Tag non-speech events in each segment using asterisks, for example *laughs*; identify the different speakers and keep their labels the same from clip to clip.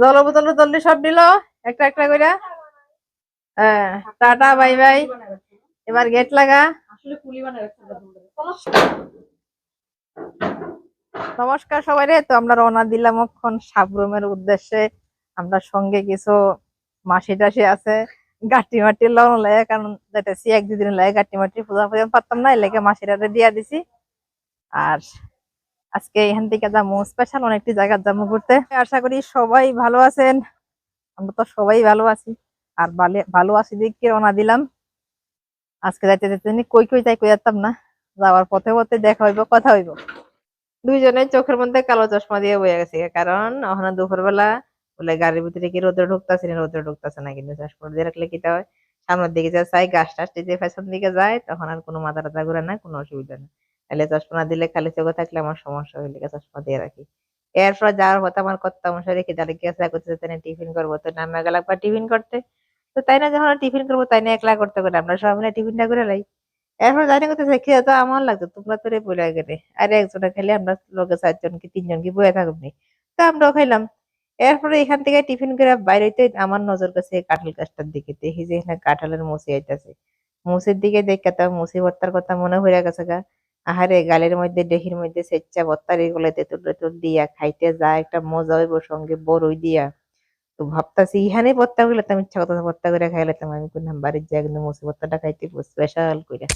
Speaker 1: জল বোতল সব নিল। একটা একটা করে হ্যাঁ টাটা, বাই বাই। এবার গেট লাগা। নমস্কার সবাই রে তো আমরা রওনা দিলাম এখন সাবরুমের উদ্দেশ্যে। আমরা সঙ্গে কিছু মাসি টাসি আছে, গাটি মাটি লন লাগে, কারণ যেতেছি এক দুদিন লাগে গাটি মাটি পূজা পূজা পারতাম না এলাকা মাসিরা দিয়া দিছি। আর আজকে এখান থেকে যাব স্পেশাল অনেকটি জায়গা যাব ঘুরতে। আশা করি সবাই ভালো আছেন। আমরা তো সবাই ভালো আছি। আর ভালো আছি দেখে রওনা দিলাম। আজকে যাইতে যেতে কই কই যাই কই যেতাম না। যাওয়ার পথে পথে দেখা হইব, কথা হইব। দুইজনে চোখের মধ্যে কালো চশমা দিয়ে বয়ে গেছে, কারণ ওখানে দুপুর বেলা গাড়ির ভিতরে কি রোদ্র ঢুকতেছে না, রোদ্র ঢুকতেছে না, কিন্তু চশমা দিয়ে রাখলে কি হয়? সামনের দিকে যা চাই গাছ টাছ যে পেছন দিকে যায়, তখন আর কোনো মাথা টাথা ঘুরে না, কোনো অসুবিধা নেই। তাহলে চশমা দিলে খালি চোখে থাকলে আমার সমস্যা হইলে চশমা দিয়ে রাখি। এরপর যাওয়ার পথে আমার কর্তা মশাই রেখে যারা গেছে করতে তাই টিফিন করব, তো নানা গেলাম টিফিন করতে। তো তাই না যখন টিফিন করব তাই না একলা করতে করে, আমরা সবাই মিলে টিফিনটা করে লাই। এরপর জানি করতেছে খেয়ে তো আমার লাগতো তোমরা তো রে বলে গেলে। আর একজনে খেলে আমরা লোকে চারজন কি তিনজন কি বয়ে থাকবনি তো আমরাও খাইলাম। এরপরে এখান থেকে টিফিন করে বাইরেতে আমার নজর কাছে কাঁঠাল গাছটার দিকে। দেখি যে এখানে কাঁঠালের মুসি আইতাছে। মুসির দিকে দেখে তো মুসি ভর্তার কথা মনে হয়ে গেছে গা। আহারে গালের মধ্যে ডেহির মধ্যে সেচ্চা ভর্তার এগুলো তেতুল টেতুল দিয়া খাইতে যা একটা মজা হইব সঙ্গে বড়ই দিয়া। তো ভাবতাছি, ইহানে ভর্তা গুলো আমি ইচ্ছা কথা ভর্তা করে খাইলাম আমি করলাম বাড়ির যাই কিন্তু মুসি খাইতে স্পেশাল করে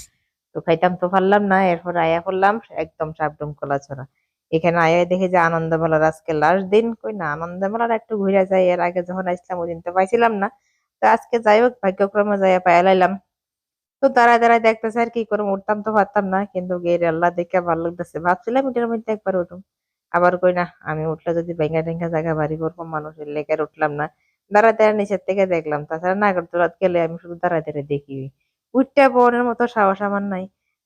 Speaker 1: তো খাইতাম তো পারলাম না, এরপর আয়া করলাম একদম সাবডুম কলা ছড়া এখানে আয়া দেখে যে আনন্দ মেলার আজকে লাস্ট দিন, কই না আনন্দ মেলার একটু ঘুরে যাই, এর আগে যখন আসলাম ওই দিন তো পাইছিলাম না। তো আজকে যাই হোক, ভাগ্যক্রমে যাইয়া লাইলাম। তো দাঁড়ায় দাঁড়ায় দেখতেছে আর কি করে উঠতাম তো পারতাম না, কিন্তু গের আল্লাহ দেখে ভালো লাগতেছে। ভাবছিলাম এটার মধ্যে একবার উঠুম। আবার কই না, আমি উঠলে যদি ব্যাঙ্গা টেঙ্গা জায়গা বাড়ি করব, মানুষের লেগে উঠলাম না। দাঁড়ায় দাঁড়ায় নিচের থেকে দেখলাম, তাছাড়া নাগরদোলাত গেলে আমি শুধু দাঁড়ায় দাঁড়ায় দেখি। উঠতে বনের মতো সাহস আমার নাই।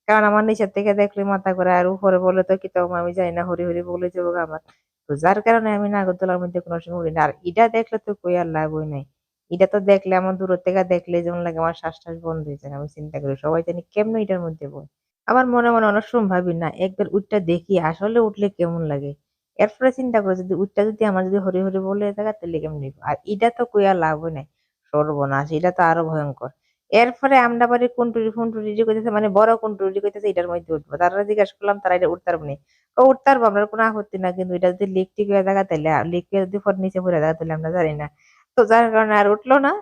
Speaker 1: কারণ আমার নিচের থেকে দেখলে মাথা করে আর উপরে বলে তো কি তখন আমি যাই না, হরি হরি বলে যাব আমার। তো যার কারণে আমি নাগরদোলার মধ্যে কোনো সময় উঠি না। আর এটা দেখলে তো কই আর লাভ হই নাই। এটা তো দেখলে আমার দূর থেকে দেখলে যেমন লাগে আমার শ্বাস টাস বন্ধ হয়ে যায়, আমি চিন্তা করি সবাই জানি কেমন এটার মধ্যে বই আমার মনে মনে অনেক সময় ভাবি, না, একবার উঠটা দেখি, আসলে উঠলে কেমন লাগে? এরপরে চিন্তা করে, যদি উঠটা যদি আমার যদি হরি হরি বলে থাকে, তাহলে কেমন? আর এটা তো কই আর লাভ নাই, সর্বনাশ, এটা তো আরও ভয়ঙ্কর। এরপরে আমরা বাড়ি কুন্টুরি ফুন্টুরি যে কইতেছে মানে বড় কুন্টুরি কইতেছে, এটার মধ্যে উঠবো। তারা জিজ্ঞাসা করলাম, তারা এটা উঠতে পারব ও উঠতে পারব, আমরা কোনো আপত্তি না কিন্তু এটা যদি লিক টিক হয়ে থাকা, তাহলে, লিক যদি নিচে পড়ে থাকা, তাহলে আমরা জানি না। তো যার কারণে আর উঠল না।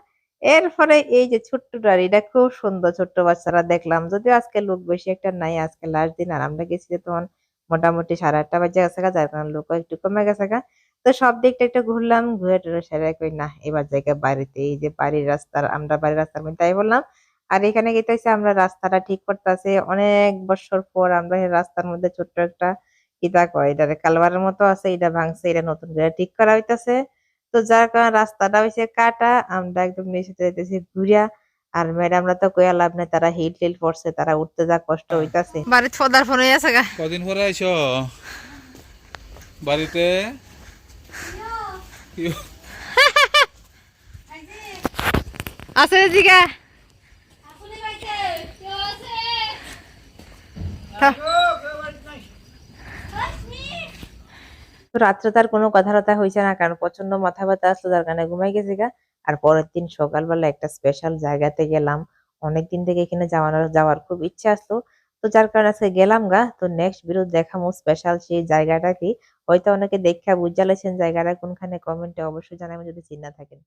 Speaker 1: এরপরে এই যে ছোট্টটা এটা খুব সুন্দর ছোট্ট বাচ্চারা দেখলাম। যদিও আজকে লোক বেশি একটা নাই, আজকে লাস্ট দিন আর আমরা গেছি তখন মোটামুটি সাড়ে আটটা বাজে গেছে যার কারণে লোক একটু কমে গেছে গা। তো সব দিকটা একটু ঘুরলাম, ঘুরে টুরে সেরে কই না, এবার জায়গা বাড়িতে। এই যে বাড়ির রাস্তার, আমরা বাড়ির রাস্তার মধ্যে তাই বললাম। আর এখানে গেতেছে আমরা রাস্তাটা ঠিক করতেছে। অনেক বছর পর আমরা রাস্তার মধ্যে ছোট্ট একটা কিতা কয় এটা কালবারের মতো আছে, এটা ভাঙছে, এটা নতুন করে ঠিক করা হইতাছে। তো যার কারণে রাস্তাটা হইছে কাটা আমরা একদম নিচে যাইতেছি ঘুরিয়া। আর ম্যাডামরা তো কইয়া লাভ নাই তারা হিল টিল পড়ছে তারা উঠতে যা কষ্ট হইতাছে। বাড়িতে ফদার ফোন আছে গা।
Speaker 2: কদিন পরে আইছো? বাড়িতে? কি- *laughs*
Speaker 1: আছে? জিগা তো রাত্রে তার কোনো কথা টথা হয়েছে না, কারণ প্রচণ্ড মাথা ব্যথা আসলো তার কারণে ঘুমাই গেছে গা। আর পরের দিন সকালবেলা একটা স্পেশাল জায়গাতে গেলাম। অনেকদিন থেকে এখানে যাওয়ার যাওয়ার খুব ইচ্ছা আসলো। তো যার কারণে আজকে গেলাম গা। তো নেক্সট বিরোধ দেখামো স্পেশাল সেই জায়গাটা কি। হয়তো অনেকে দেখা বুঝালেছেন জায়গাটা কোনখানে কমেন্টে অবশ্যই জানাবেন যদি চিন্তা থাকেন।